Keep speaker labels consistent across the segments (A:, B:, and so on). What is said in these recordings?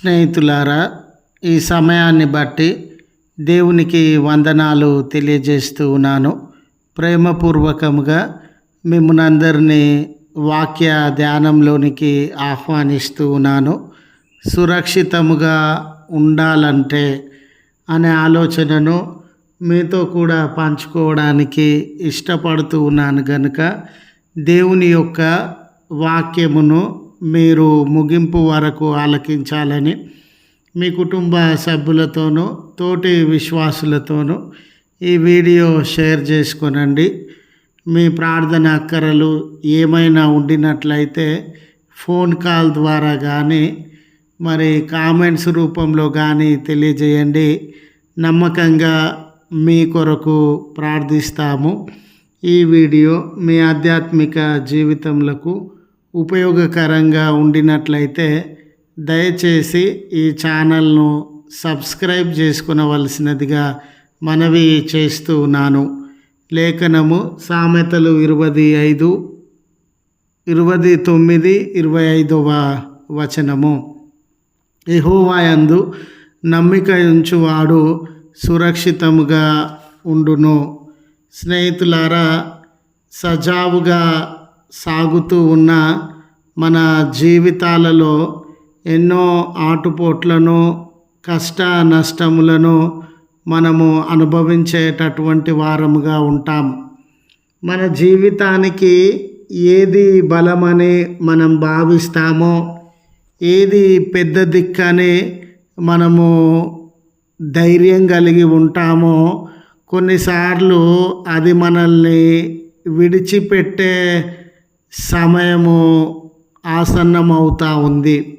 A: స్నేహితులారా ఈ సమయాన్ని బట్టి దేవునికి వందనాలు తెలియజేస్తూ ఉన్నాను. ప్రేమపూర్వకముగా మిమ్మల్ని వాక్య ధ్యానంలోనికి ఆహ్వానిస్తూ ఉన్నాను. సురక్షితముగా ఉండాలంటే అనే ఆలోచనను మీతో కూడా పంచుకోవడానికి ఇష్టపడుతూ ఉన్నాను కనుక దేవుని యొక్క వాక్యమును మీరు ముగింపు వరకు ఆలకించాలని మీ కుటుంబ సభ్యులతోనూ తోటి విశ్వాసులతోనూ ఈ వీడియో షేర్ చేసుకొనండి. మీ ప్రార్థన అక్కరలు ఏమైనా ఉండినట్లయితే ఫోన్ కాల్ ద్వారా కానీ మరి కామెంట్స్ రూపంలో కానీ తెలియజేయండి. నమ్మకంగా మీ కొరకు ప్రార్థిస్తాము. ఈ వీడియో మీ ఆధ్యాత్మిక జీవితంలో ఉపయోగకరంగా ఉండినట్లయితే దయచేసి ఈ ఛానల్ను సబ్స్క్రైబ్ చేసుకునవలసినదిగా మనవి చేస్తూ ఉన్నాను. లేఖనము సామెతలు ఇరవై ఐదు ఇరవై తొమ్మిది ఇరవై ఐదవ వచనము. యెహోవాయందు నమ్మిక ఉంచువాడు సురక్షితముగా ఉండును. స్నేహితులారా సజావుగా సాగుతూ ఉన్న మన జీవితాలలో ఎన్నో ఆటుపోట్లను కష్ట నష్టములను మనము అనుభవించేటటువంటి వారముగా ఉంటాం. మన జీవితానికి ఏది బలమని మనం భావిస్తామో ఏది పెద్ద దిక్కని మనము ధైర్యం కలిగి ఉంటామో కొన్నిసార్లు అది మనల్ని విడిచిపెట్టే సమయము ఆసన్నమవుతా ఉంది.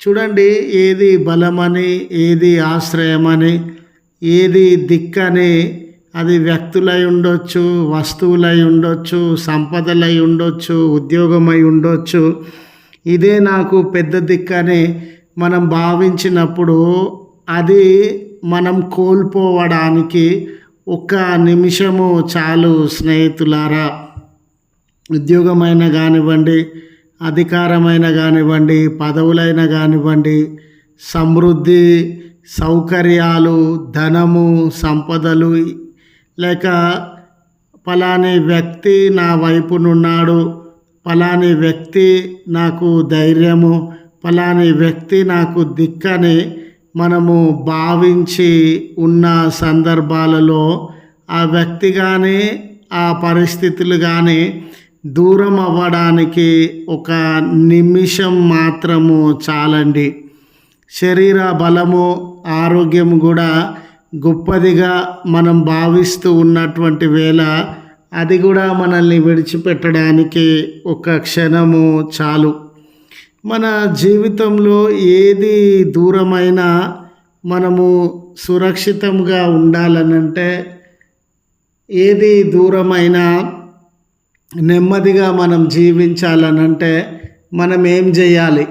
A: చూడండి ఏది బలమని ఏది ఆశ్రయమని ఏది దిక్కని అది వ్యక్తులై ఉండొచ్చు వస్తువులై ఉండొచ్చు సంపదలై ఉండొచ్చు ఉద్యోగమై ఉండొచ్చు. ఇదే నాకు పెద్ద దిక్కని మనం భావించినప్పుడు అది మనం కోల్పోవడానికి ఒక్క నిమిషము చాలు స్నేహితులారా. ఉద్యోగమైన కానివ్వండి అధికారమైన కానివ్వండి పదవులైన కానివ్వండి సమృద్ధి సౌకర్యాలు ధనము సంపదలు లేక ఫలాని వ్యక్తి నా వైపునున్నాడు ఫలాని వ్యక్తి నాకు ధైర్యము ఫలాని వ్యక్తి నాకు దిక్కని మనము భావించి ఉన్న సందర్భాలలో ఆ వ్యక్తి కానీ ఆ పరిస్థితులు కానీ దూరం అవ్వడానికి ఒక నిమిషం మాత్రము చాలండి. శరీర బలము ఆరోగ్యం కూడా గొప్పదిగా మనం భావిస్తూ ఉన్నటువంటి వేళ అది కూడా మనల్ని విడిచిపెట్టడానికి ఒక క్షణము చాలు. మన జీవితంలో ఏది దూరమైనా మనము సురక్షితంగా ఉండాలనంటే ఏది దూరమైనా నెమ్మదిగా మనం జీవించాలనంటే మనం ఏం చేయాలి?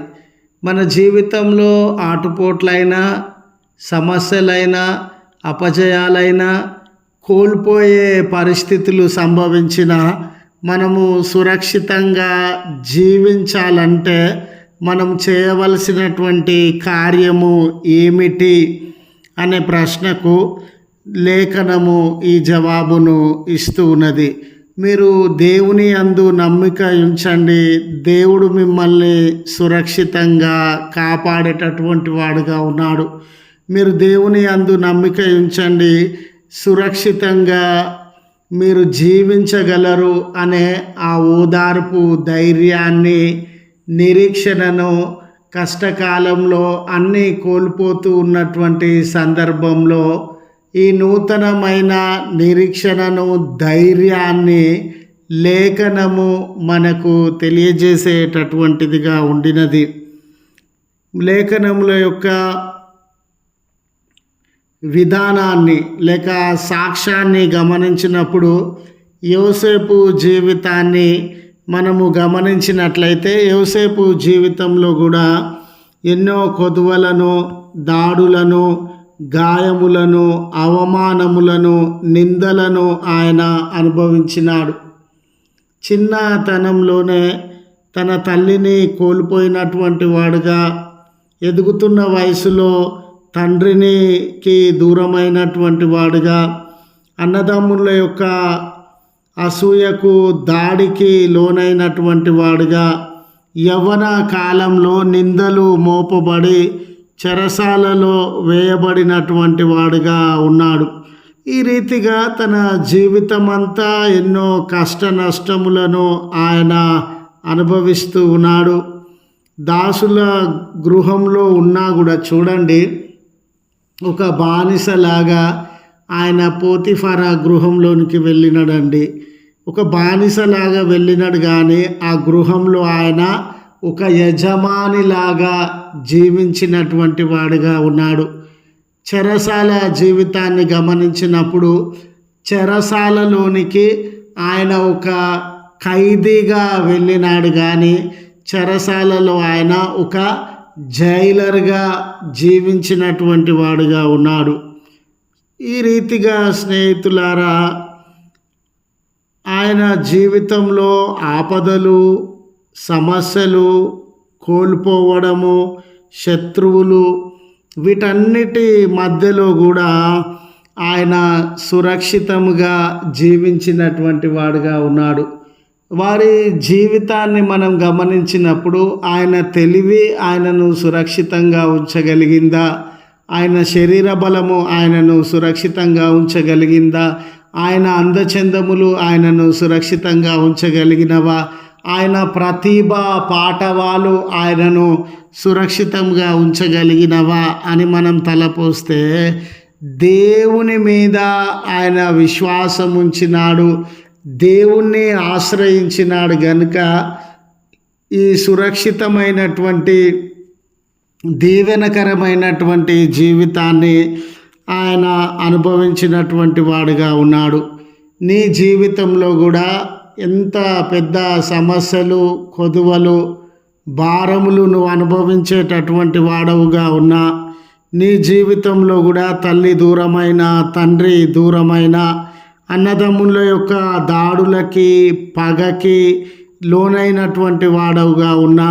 A: మన జీవితంలో ఆటుపోట్లైనా సమస్యలైనా అపజయాలైనా కోల్పోయే పరిస్థితులు సంభవించిన మనము సురక్షితంగా జీవించాలంటే మనం చేయవలసినటువంటి కార్యము ఏమిటి అనే ప్రశ్నకు లేఖనము ఈ జవాబును ఇస్తూ ఉన్నది. మీరు దేవుని అందు నమ్మిక ఉంచండి. దేవుడు మిమ్మల్ని సురక్షితంగా కాపాడేటటువంటి వాడుగా ఉన్నాడు. మీరు దేవుని అందు నమ్మిక ఉంచండి. సురక్షితంగా మీరు జీవించగలరు అనే ఆ ఓదార్పు ధైర్యాన్ని నిరీక్షణను కష్టకాలంలో అన్నీ కోల్పోతూ ఉన్నటువంటి సందర్భంలో ఈ నూతనమైన నిరీక్షణను ధైర్యాన్ని లేఖనము మనకు తెలియజేసేటటువంటిదిగా ఉండినది. లేఖనముల యొక్క విధానాన్ని లేక సాక్ష్యాన్ని గమనించినప్పుడు యోసేపు జీవితాన్ని మనము గమనించినట్లయితే యోసేపు జీవితంలో కూడా ఎన్నో కొదువలను దాడులను గాయములను అవమానములను నిందలను ఆయన అనుభవించినాడు. చిన్నతనంలోనే తన తల్లిని కోల్పోయినటువంటి వాడుగా ఎదుగుతున్న వయసులో తండ్రినికి దూరమైనటువంటి వాడుగా అన్నదమ్ముల యొక్క అసూయకు దాడికి లోనైనటువంటి వాడుగా యవ్వన కాలంలో నిందలు మోపబడి చెరసాలలో వేయబడినటువంటి వాడుగా ఉన్నాడు. ఈ రీతిగా తన జీవితం అంతా ఎన్నో కష్ట నష్టములను ఆయన అనుభవిస్తూ ఉన్నాడు. దాసుల గృహంలో ఉన్నా కూడా చూడండి ఒక బానిసలాగా ఆయన పోతిఫరా గృహంలోనికి వెళ్ళినాడండి. ఒక బానిసలాగా వెళ్ళినాడు కానీ ఆ గృహంలో ఆయన ఒక యజమానిలాగా జీవించినటువంటి వాడుగా ఉన్నాడు. చెరసాల జీవితాన్ని గమనించినప్పుడు చెరసాలలోనికి ఆయన ఒక ఖైదీగా వెళ్ళినాడు కానీ చెరసాలలో ఆయన ఒక జైలర్గా జీవించినటువంటి వాడుగా ఉన్నాడు. ఈ రీతిగా స్నేహితులారా ఆయన జీవితంలో ఆపదలు సమస్యలు కోల్పోవడము శత్రువులు వీటన్నిటి మధ్యలో కూడా ఆయన సురక్షితముగా జీవించినటువంటి వాడుగా ఉన్నాడు. వారి జీవితాన్ని మనం గమనించినప్పుడు ఆయన తెలివి ఆయనను సురక్షితంగా ఉంచగలిగిందా? ఆయన శరీర బలము ఆయనను సురక్షితంగా ఉంచగలిగిందా? ఆయన అందచందములు ఆయనను సురక్షితంగా ఉంచగలిగినవా? ఆయన ప్రతిభ పాఠవాలు ఆయనను సురక్షితంగా ఉంచగలిగినవా అని మనం తలపోస్తే దేవుని మీద ఆయన విశ్వాసం ఉంచినాడు దేవుణ్ణి ఆశ్రయించినాడు గనుక ఈ సురక్షితమైనటువంటి దీవెనకరమైనటువంటి జీవితాన్ని ఆయన అనుభవించినటువంటి వాడుగా ఉన్నాడు. నీ జీవితంలో కూడా ఎంత పెద్ద సమస్యలు కొదువలు భారములు నువ్వు అనుభవించేటటువంటి వాడవుగా ఉన్నా నీ జీవితంలో కూడా తల్లి దూరమైన తండ్రి దూరమైన అన్నదమ్ముల యొక్క దాడులకి పగకి లోనైనటువంటి వాడవుగా ఉన్నా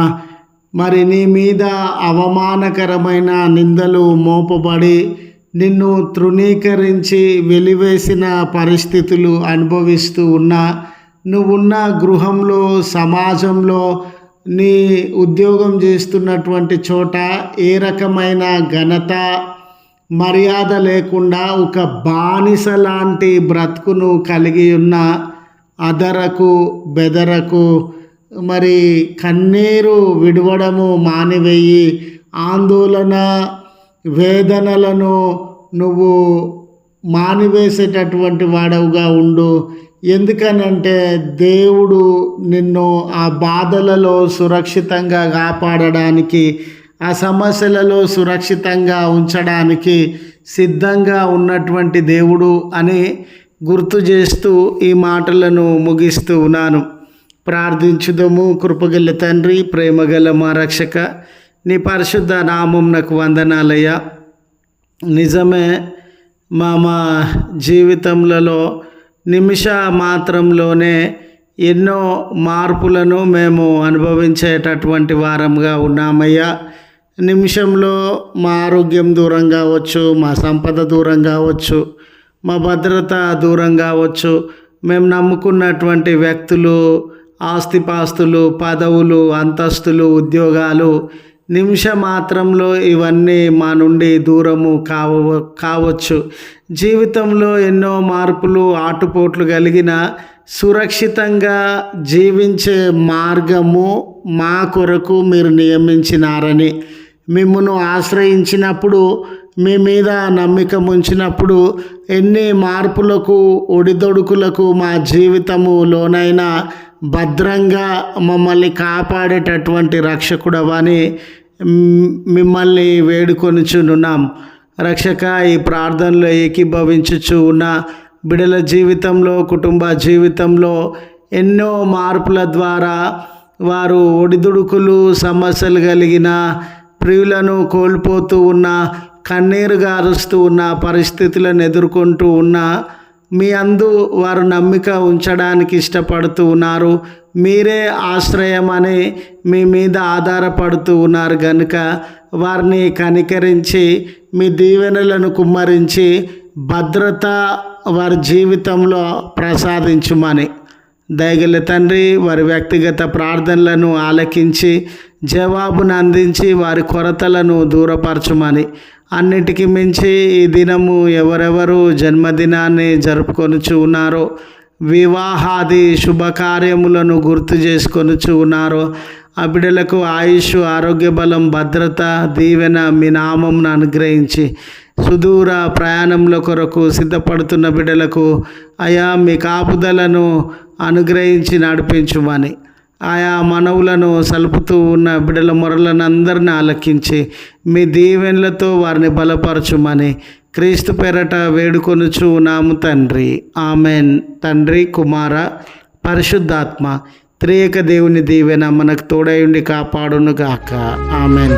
A: మరి నీ మీద అవమానకరమైన నిందలు మోపబడి నిన్ను తృణీకరించి వెలివేసిన పరిస్థితులు అనుభవిస్తూ ఉన్నా నువ్వున్న గృహంలో సమాజంలో నీ ఉద్యోగం చేస్తున్నటువంటి చోట ఏ రకమైన ఘనత మర్యాద లేకుండా ఒక బానిస లాంటి బ్రతుకును కలిగి ఉన్న అదరకు బెదరకు మరి కన్నీరు విడవడము మానివేయి. ఆందోళన వేదనలను నువ్వు మానివేసేటటువంటి వాడవుగా ఉండు. ఎందుకనంటే దేవుడు నిన్ను ఆ బాధలలో సురక్షితంగా కాపాడడానికి ఆ సమస్యలలో సురక్షితంగా ఉంచడానికి సిద్ధంగా ఉన్నటువంటి దేవుడు అని గుర్తు చేస్తూ ఈ మాటలను ముగిస్తూ ఉన్నాను. ప్రార్థించుదము. కృపగల తండ్రి ప్రేమగల మా రక్షక నీ పరిశుద్ధ నామం నాకు వందనాలయ్యా. నిజమే మా మా జీవితంలో నిమిష మాత్రంలోనే ఎన్నో మార్పులను మేము అనుభవించేటటువంటి వారంగా ఉన్నామయ్యా. నిమిషంలో మా ఆరోగ్యం దూరం కావచ్చు మా సంపద దూరం కావచ్చు మా భద్రత దూరం కావచ్చు. మేము నమ్ముకున్నటువంటి వ్యక్తులు ఆస్తిపాస్తులు పదవులు అంతస్తులు ఉద్యోగాలు నిమిష మాత్రంలో ఇవన్నీ మా నుండి దూరము కావ కావచ్చు. జీవితంలో ఎన్నో మార్పులు ఆటుపోట్లు కలిగిన సురక్షితంగా జీవించే మార్గము మా కొరకు మీరు నియమించినారని. మిమ్మను ఆశ్రయించినప్పుడు మీ మీద నమ్మిక ఉంచినప్పుడు ఎన్ని మార్పులకు ఒడిదొడుకులకు మా జీవితములోనైనా భద్రంగా మమ్మల్ని కాపాడేటటువంటి రక్షకుడవని మిమ్మల్ని వేడుకొనిచున్నాం. రక్షక ఈ ప్రార్థనలో ఏకీభవించుచు ఉన్న బిడల జీవితంలో కుటుంబ జీవితంలో ఎన్నో మార్పుల ద్వారా వారు ఒడిదుడుకులు సమస్యలు కలిగిన ప్రియులను కోల్పోతూ ఉన్న కన్నీరు గారుస్తూ ఉన్న పరిస్థితులను ఎదుర్కొంటూ ఉన్న మీ అందు వారు నమ్మిక ఉంచడానికి ఇష్టపడుతూ ఉన్నారు. మీరే ఆశ్రయం అని మీ మీద ఆధారపడుతూ ఉన్నారు కనుక వారిని కనికరించి మీ దీవెనలను కుమ్మరించి భద్రత వారి జీవితంలో ప్రసాదించుమని. దయగల తండ్రి వారి వ్యక్తిగత ప్రార్థనలను ఆలకించి జవాబును అందించి వారి కొరతలను దూరపరచుమని. అన్నిటికీ మించి ఈ దినము ఎవరెవరు జన్మదినాన్ని జరుపుకొనుచు ఉన్నారో వివాహాది శుభకార్యములను గుర్తు చేసుకొనుచు ఉన్నారో ఆ బిడ్డలకు ఆయుష్ ఆరోగ్య బలం భద్రత దీవెన మీ నామంను అనుగ్రహించి సుదూర ప్రయాణంలో కొరకు సిద్ధపడుతున్న బిడ్డలకు అయా మీ కాపుదలను అనుగ్రహించి నడిపించుమని ఆయా మనవులను సలుపుతూ ఉన్న బిడ్డల మొరలను అందరిని ఆలకించి మీ దీవెనలతో వారిని బలపరచుమని క్రీస్తు పేరట వేడుకొనుచు నాము తండ్రి. ఆమెన్. తండ్రి కుమార పరిశుద్ధాత్మ త్రేక దేవుని దీవెన మనకు తోడయుండి కాపాడును గాక ఆమెన్.